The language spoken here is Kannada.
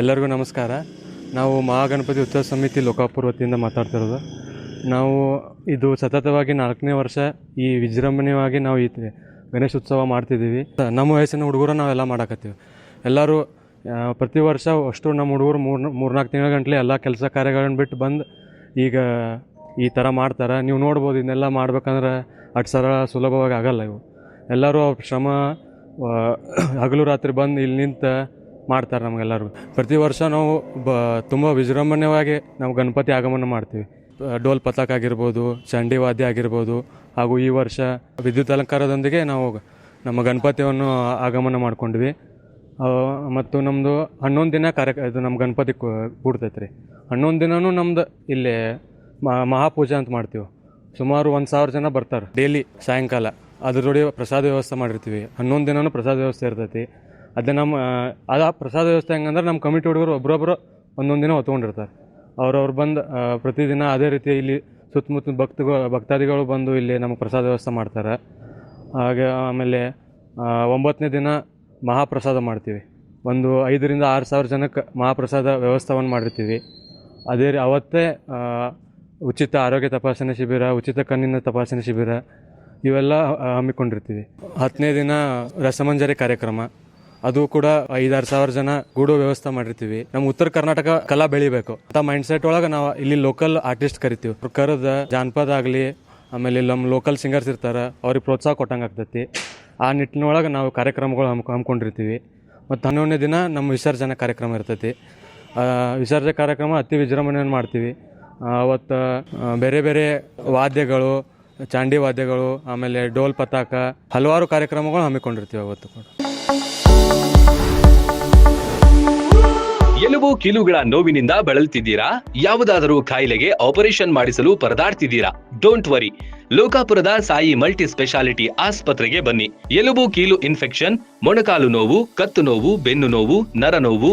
ಎಲ್ಲರಿಗೂ ನಮಸ್ಕಾರ. ನಾವು ಮಹಾಗಣಪತಿ ಉತ್ಸವ ಸಮಿತಿ ಲೋಕಾಪುರ ವತಿಯಿಂದ ಮಾತಾಡ್ತಿರೋದು. ನಾವು ಇದು ಸತತವಾಗಿ ನಾಲ್ಕನೇ ವರ್ಷ ಈ ವಿಜೃಂಭಣೆಯಾಗಿ ನಾವು ಈ ಗಣೇಶ ಉತ್ಸವ ಮಾಡ್ತಿದ್ದೀವಿ. ನಮ್ಮ ವಯಸ್ಸಿನ ಹುಡುಗರು ನಾವೆಲ್ಲ ಮಾಡಾಕತ್ತೀವಿ. ಎಲ್ಲರೂ ಪ್ರತಿ ವರ್ಷ ಅಷ್ಟು ನಮ್ಮ ಹುಡುಗರು ಮೂರು, ಮೂರ್ನಾಲ್ಕು ತಿಂಗಳ ಗಂಟಲೆ ಎಲ್ಲ ಕೆಲಸ ಕಾರ್ಯಗಳನ್ನು ಬಿಟ್ಟು ಬಂದು ಈಗ ಈ ಥರ ಮಾಡ್ತಾರೆ. ನೀವು ನೋಡ್ಬೋದು ಇದನ್ನೆಲ್ಲ ಮಾಡ್ಬೇಕಂದ್ರೆ ಅಷ್ಟು ಸರಳ ಸುಲಭವಾಗಿ ಆಗಲ್ಲ ಇವು. ಎಲ್ಲರೂ ಶ್ರಮ ಹಗಲು ರಾತ್ರಿ ಬಂದು ಇಲ್ಲಿ ನಿಂತು ಮಾಡ್ತಾರೆ ನಮಗೆಲ್ಲರಿಗೂ ಪ್ರತಿ ವರ್ಷ ನಾವು ಬ, ತುಂಬ ವಿಜೃಂಭಣೆಯವಾಗಿ ನಾವು ಗಣಪತಿ ಆಗಮನ ಮಾಡ್ತೀವಿ. ಡೋಲ್ ಪತಾಕ್ ಆಗಿರ್ಬೋದು, ಚಂಡಿ ವಾದ್ಯ ಆಗಿರ್ಬೋದು, ಹಾಗೂ ಈ ವರ್ಷ ವಿದ್ಯುತ್ ಅಲಂಕಾರದೊಂದಿಗೆ ನಾವು ನಮ್ಮ ಗಣಪತಿಯನ್ನು ಆಗಮನ ಮಾಡ್ಕೊಂಡ್ವಿ. ಮತ್ತು ನಮ್ಮದು ಹನ್ನೊಂದು ದಿನ ಕಾರ್ಯ, ಇದು ನಮ್ಮ ಗಣಪತಿ ಕೂಡ್ತೈತೆ ರೀ ಹನ್ನೊಂದು ದಿನವೂ ನಮ್ದು ಇಲ್ಲಿ ಮಹಾಪೂಜೆ ಅಂತ ಮಾಡ್ತೀವಿ. ಸುಮಾರು ಒಂದು ಸಾವಿರ ಜನ ಬರ್ತಾರೆ ಡೈಲಿ ಸಾಯಂಕಾಲ. ಅದ್ರ ಜೋಡಿ ಪ್ರಸಾದ ವ್ಯವಸ್ಥೆ ಮಾಡಿರ್ತೀವಿ. ಹನ್ನೊಂದು ದಿನವೂ ಪ್ರಸಾದ ವ್ಯವಸ್ಥೆ ಇರ್ತೈತಿ. ಅದೇ ನಮ್ಮ ಅದು ಆ ಪ್ರಸಾದ ವ್ಯವಸ್ಥೆ ಹೆಂಗಂದ್ರೆ ನಮ್ಮ ಕಮಿಟಿ ಹುಡುಗರು ಒಬ್ಬರೊಬ್ಬರು ಒಂದೊಂದು ದಿನ ಹೊತ್ಕೊಂಡಿರ್ತಾರೆ. ಅವ್ರವ್ರು ಬಂದು ಪ್ರತಿದಿನ ಅದೇ ರೀತಿ ಇಲ್ಲಿ ಸುತ್ತಮುತ್ತ ಭಕ್ತಗಳು, ಭಕ್ತಾದಿಗಳು ಬಂದು ಇಲ್ಲಿ ನಮಗೆ ಪ್ರಸಾದ ವ್ಯವಸ್ಥೆ ಮಾಡ್ತಾರೆ. ಹಾಗೆ ಆಮೇಲೆ ಒಂಬತ್ತನೇ ದಿನ ಮಹಾಪ್ರಸಾದ ಮಾಡ್ತೀವಿ. ಒಂದು ಐದರಿಂದ ಆರು ಸಾವಿರ ಜನಕ್ಕೆ ಮಹಾಪ್ರಸಾದ ವ್ಯವಸ್ಥೆಯನ್ನು ಮಾಡಿರ್ತೀವಿ. ಅದೇ ಅವತ್ತೇ ಉಚಿತ ಆರೋಗ್ಯ ತಪಾಸಣೆ ಶಿಬಿರ, ಉಚಿತ ಕಣ್ಣಿನ ತಪಾಸಣೆ ಶಿಬಿರ, ಇವೆಲ್ಲ ಹಮ್ಮಿಕೊಂಡಿರ್ತೀವಿ. ಹತ್ತನೇ ದಿನ ರಸಮಂಜರಿ ಕಾರ್ಯಕ್ರಮ. ಅದು ಕೂಡ ಐದಾರು ಸಾವಿರ ಜನ ಗೂಡು ವ್ಯವಸ್ಥೆ ಮಾಡಿರ್ತೀವಿ. ನಮ್ಮ ಉತ್ತರ ಕರ್ನಾಟಕ ಕಲಾ ಬೆಳಿಬೇಕು. ಅಂತ ಮೈಂಡ್ ಸೆಟ್ ಒಳಗೆ ನಾವು ಇಲ್ಲಿ ಲೋಕಲ್ ಆರ್ಟಿಸ್ಟ್ ಕರಿತೀವಿ. ಕರದ ಜಾನಪದ ಆಗಲಿ, ಆಮೇಲೆ ನಮ್ಮ ಲೋಕಲ್ ಸಿಂಗರ್ಸ್ ಇರ್ತಾರೆ, ಅವ್ರಿಗೆ ಪ್ರೋತ್ಸಾಹ ಕೊಟ್ಟಂಗೆ ಆಗ್ತೈತಿ. ಆ ನಿಟ್ಟಿನೊಳಗೆ ನಾವು ಕಾರ್ಯಕ್ರಮಗಳು ಹಮ್, ಹಮ್ಮಿಕೊಂಡಿರ್ತೀವಿ. ಮತ್ತು ಹನ್ನೊಂದನೇ ದಿನ ನಮ್ಮ ವಿಸರ್ಜನೆ ಕಾರ್ಯಕ್ರಮ ಇರ್ತೈತಿ. ವಿಸರ್ಜನೆ ಕಾರ್ಯಕ್ರಮ ಅತಿ ವಿಜೃಂಭಣೆಯನ್ನು ಮಾಡ್ತೀವಿ. ಅವತ್ತು ಬೇರೆ ಬೇರೆ ವಾದ್ಯಗಳು, ಚಾಂಡಿ ವಾದ್ಯಗಳು, ಆಮೇಲೆ ಡೋಲ್ ಪತಾಕ, ಹಲವಾರು ಕಾರ್ಯಕ್ರಮಗಳು ಹಮ್ಮಿಕೊಂಡಿರ್ತೀವಿ ಅವತ್ತು ಕೂಡ. ಎಲುಬು ಕೀಲುಗಳ ನೋವಿನಿಂದ ಬಳಲ್ತಿದ್ದೀರಾ? ಯಾವುದಾದರೂ ಕಾಯಿಲೆಗೆ ಆಪರೇಷನ್ ಮಾಡಿಸಲು ಪರದಾಡ್ತಿದ್ದೀರಾ? ಡೋಂಟ್ ವರಿ ಲೋಕಾಪುರದ ಸಾಯಿ ಮಲ್ಟಿ ಸ್ಪೆಷಾಲಿಟಿ ಆಸ್ಪತ್ರೆಗೆ ಬನ್ನಿ. ಎಲುಬು ಕೀಲು ಇನ್ಫೆಕ್ಷನ್, ಮೊಣಕಾಲು ನೋವು, ಕತ್ತು ನೋವು, ಬೆನ್ನು ನೋವು, ನರ ನೋವು